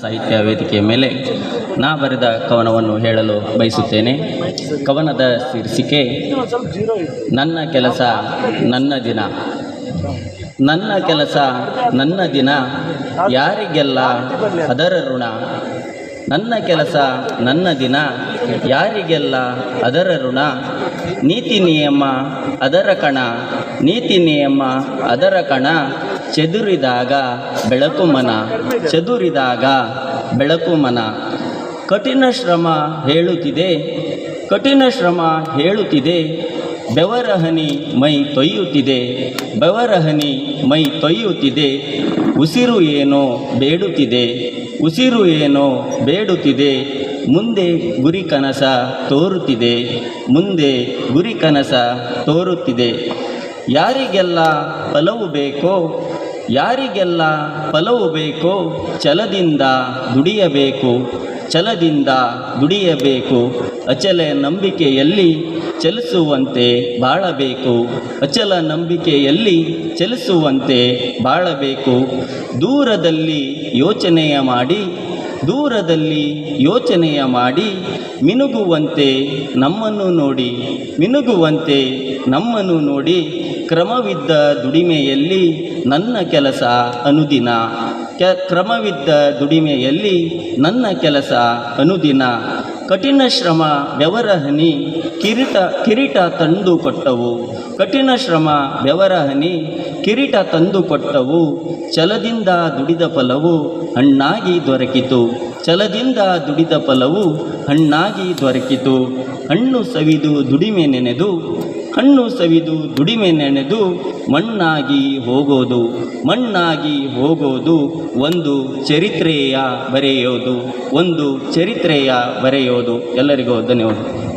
ಸಾಹಿತ್ಯ ವೇದಿಕೆಯ ಮೇಲೆ ನಾ ಬರೆದ ಕವನವನ್ನು ಹೇಳಲು ಬಯಸುತ್ತೇನೆ. ಕವನದ ಶೀರ್ಷಿಕೆ, ನನ್ನ ಕೆಲಸ ನನ್ನ ದಿನ. ನನ್ನ ಕೆಲಸ ನನ್ನ ದಿನ, ಯಾರಿಗೆಲ್ಲ ಅದರ ಋಣ. ನನ್ನ ಕೆಲಸ ನನ್ನ ದಿನ, ಯಾರಿಗೆಲ್ಲ ಅದರ ಋಣ. ನೀತಿ ನಿಯಮ ಅದರ ಕಣ, ನೀತಿ ನಿಯಮ ಅದರ ಕಣ. ಚೆದುರಿದಾಗ ಬೆಳಕು ಮನ, ಚದುರಿದಾಗ ಬೆಳಕು ಮನ. ಕಠಿಣ ಶ್ರಮ ಹೇಳುತ್ತಿದೆ, ಕಠಿಣ ಶ್ರಮ ಹೇಳುತ್ತಿದೆ. ಬೆವರಹನಿ ಮೈ ತೊಯ್ಯುತ್ತಿದೆ, ಬೆವರಹನಿ ಮೈ ತೊಯ್ಯುತ್ತಿದೆ. ಉಸಿರು ಏನೋ ಬೇಡುತ್ತಿದೆ, ಉಸಿರು ಏನೋ ಬೇಡುತ್ತಿದೆ. ಮುಂದೆ ಗುರಿ ಕನಸ ತೋರುತ್ತಿದೆ, ಮುಂದೆ ಗುರಿ ಕನಸ ತೋರುತ್ತಿದೆ. ಯಾರಿಗೆಲ್ಲ ಫಲವು ಬೇಕೋ ಯಾರಿಗೆಲ್ಲ ಫಲವು ಬೇಕೋ ಛಲದಿಂದ ದುಡಿಯಬೇಕು ಛಲದಿಂದ ದುಡಿಯಬೇಕು, ಅಚಲ ನಂಬಿಕೆಯಲ್ಲಿ ಚಲಿಸುವಂತೆ ಬಾಳಬೇಕು, ಅಚಲ ನಂಬಿಕೆಯಲ್ಲಿ ಚಲಿಸುವಂತೆ ಬಾಳಬೇಕು. ದೂರದಲ್ಲಿ ಯೋಚನೆಯ ಮಾಡಿ, ದೂರದಲ್ಲಿ ಯೋಚನೆಯ ಮಾಡಿ, ಮಿನುಗುವಂತೆ ನಮ್ಮನ್ನು ನೋಡಿ, ಮಿನುಗುವಂತೆ ನಮ್ಮನ್ನು ನೋಡಿ ಕ್ರಮವಿದ್ದ ದುಡಿಮೆಯಲ್ಲಿ ನನ್ನ ಕೆಲಸ ಅನುದಿನ. ಕೆ, ಕ್ರಮವಿದ್ದ ದುಡಿಮೆಯಲ್ಲಿ ನನ್ನ ಕೆಲಸ ಅನುದಿನ. ಕಠಿಣ ಶ್ರಮ ವ್ಯವರಹನಿ ಕಿರಿಟ, ಕಿರೀಟ ತಂದು ಕೊಟ್ಟವು. ಕಠಿಣ ಶ್ರಮ ವ್ಯವರಹನಿ ಹನಿ ಕಿರೀಟ ತಂದು ಕೊಟ್ಟವು. ಛಲದಿಂದ ದುಡಿದ ಫಲವು ಹಣ್ಣಾಗಿ ದೊರಕಿತು. ಛಲದಿಂದ ದುಡಿದ ಫಲವು ಹಣ್ಣಾಗಿ ದೊರಕಿತು. ಹಣ್ಣು ಸವಿದು ದುಡಿಮೆ ನೆನೆದು ಹಣ್ಣು ಸವಿದು ದುಡಿಮೆ ನೆನೆದು ಮಣ್ಣಾಗಿ ಹೋಗೋದು ಮಣ್ಣಾಗಿ ಹೋಗೋದು ಒಂದು ಚರಿತ್ರೆಯ ಬರೆಯೋದು, ಒಂದು ಚರಿತ್ರೆಯ ಬರೆಯೋದು. ಎಲ್ಲರಿಗೂ ಧನ್ಯವಾದ.